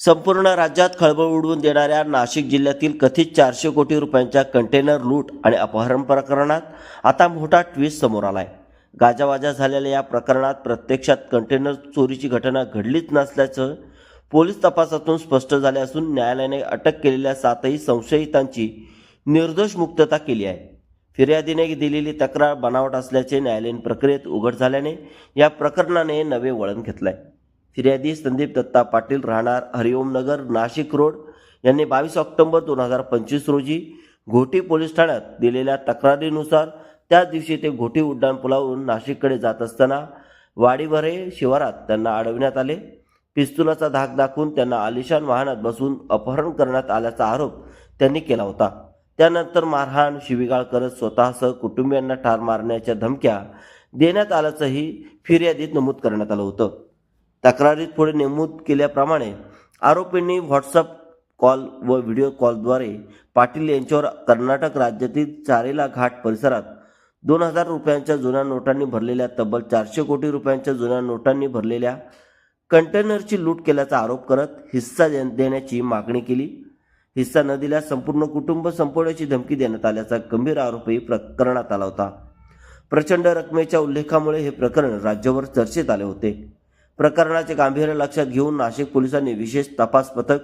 संपूर्ण राज्यात खळबळ उडवून देणाऱ्या नाशिक जिल्ह्यातील कथित चारशे कोटी रुपयांच्या कंटेनर लूट आणि अपहरण प्रकरणात आता मोठा ट्विस्ट समोर आलाय. गाजावाजा झालेल्या या प्रकरणात प्रत्यक्षात कंटेनर चोरीची घटना घडलीच नसल्याचं पोलीस तपासातून स्पष्ट झाले असून न्यायालयाने अटक केलेल्या सातही संशयितांची निर्दोष मुक्तता केली आहे. फिर्यादीने दिलेली तक्रार बनावट असल्याचे न्यायालयीन प्रक्रियेत उघड झाल्याने या प्रकरणाने नवे वळण घेतलं आहे फिर्यादी संदीप दत्ता पाटील राहणार हरिओमनगर नाशिक रोड. यांनी बावीस ऑक्टोबर दोन हजार पंचवीस रोजी घोटी पोलीस ठाण्यात दिलेल्या तक्रारीनुसार त्याच दिवशी ते घोटी उड्डाणपुलावरून नाशिककडे जात असताना वाडीभरे शिवारात त्यांना अडविण्यात आले. पिस्तुलाचा धाक दाखवून त्यांना आलिशान वाहनात बसून अपहरण करण्यात आल्याचा आरोप त्यांनी केला होता. त्यानंतर मारहाण शिवीगाळ करत स्वतःसह कुटुंबियांना ठार मारण्याच्या धमक्या देण्यात आल्याचंही फिर्यादीत नमूद करण्यात आलं होतं. तक्रारीत पुढे नमूद केल्याप्रमाणे आरोपींनी व्हॉट्सअप कॉल व व्हिडिओ कॉलद्वारे पाटील यांच्यावर कर्नाटक राज्यातील चारेला घाट परिसरात दोन हजार रुपयांच्या जुन्या नोटांनी भरलेल्या तब्बल चारशे कोटी रुपयांच्या जुन्या नोटांनी भरलेल्या कंटेनरची लूट केल्याचा आरोप करत हिस्सा दे- देण्याची मागणी केली. हिस्सा न दिल्यास संपूर्ण कुटुंब संपवण्याची धमकी देण्यात आल्याचा गंभीर आरोपही प्रकरणात आला होता. प्रचंड रकमेच्या उल्लेखामुळे हे प्रकरण राज्यभर चर्चेत आले होते. प्रकरणाचे गांभीर्य लक्षात घेऊन नाशिक पोलिसांनी विशेष तपास पथक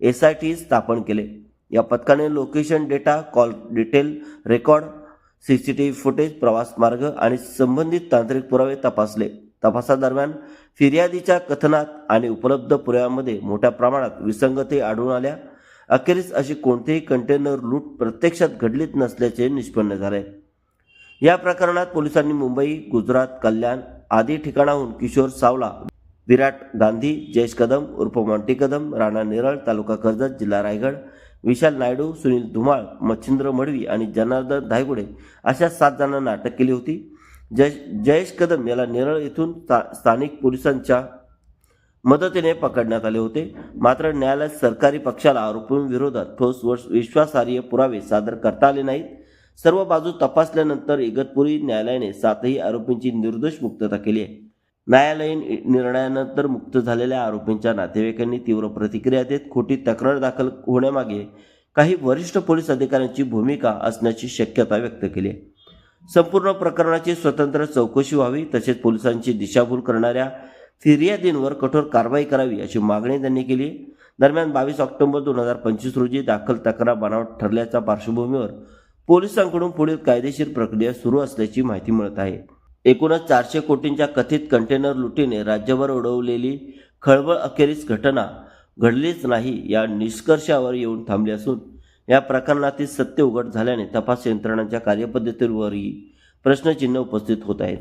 एस आय टी स्थापन केले. या पथकाने location data call detail record C C T V footage प्रवास मार्ग आणि संबंधित तांत्रिक पुरावे तपासले. तपासादरम्यान फिर्यादीच्या कथनात आणि उपलब्ध पुराव्यामध्ये मोठ्या प्रमाणात विसंगती आढळून आल्या. अखेरीस अशी कोणतेही कंटेनर लूट प्रत्यक्षात घडलीच नसल्याचे निष्पन्न झाले. या प्रकरणात पोलिसांनी मुंबई गुजरात कल्याण आदी ठिकाणाहून किशोर सावला विराट गांधी जयेश कदम उर्फ मॉन्टी कदम राणा नेरळ तालुका कर्जत जिल्हा रायगड विशाल नायडू सुनील धुमाळ मच्छिंद्र मडवी आणि जनार्दन धायगुडे अशा सात जणांना अटक केली होती. जय जयेश कदम याला नेरळ येथून sta- स्थानिक पोलिसांच्या मदतीने पकडण्यात आले होते. मात्र न्यायालयात सरकारी पक्षाला आरोपींविरोधात ठोस व विश्वासार्ह पुरावे सादर करता आले नाहीत. सर्व बाजू तपासल्यानंतर इगतपुरी न्यायालयाने सातही आरोपींची निर्दोष मुक्तता केली आहे. न्यायालयीन निर्णयानंतर मुक्त झालेल्या आरोपींच्या नातेवाईकांनी तीव्र प्रतिक्रिया देत खोटी तक्रार दाखल होण्यामागे काही वरिष्ठ पोलीस अधिकाऱ्यांची भूमिका असण्याची शक्यता व्यक्त केली आहे. संपूर्ण प्रकरणाची स्वतंत्र चौकशी व्हावी तसेच पोलिसांची दिशाभूल करणाऱ्या फिर्यादींवर कठोर कारवाई करावी अशी मागणी त्यांनी केली दरम्यान बावीस ऑक्टोबर दोन हजार पंचवीस रोजी दाखल तक्रार बनावट ठरल्याच्या पार्श्वभूमीवर पोलिसांकडून पुढील कायदेशीर प्रक्रिया सुरू असल्याची माहिती मिळत आहे. एकूणच चारशे कोटींच्या कथित कंटेनर लुटीने राज्यभर उडवलेली खळबळ अखेरीस घटना घडलीच नाही या निष्कर्षावर येऊन थांबली असून या प्रकरणातील सत्य उघड झाल्याने तपास यंत्रणांच्या कार्यपद्धतीवरही प्रश्नचिन्ह उपस्थित होत आहेत.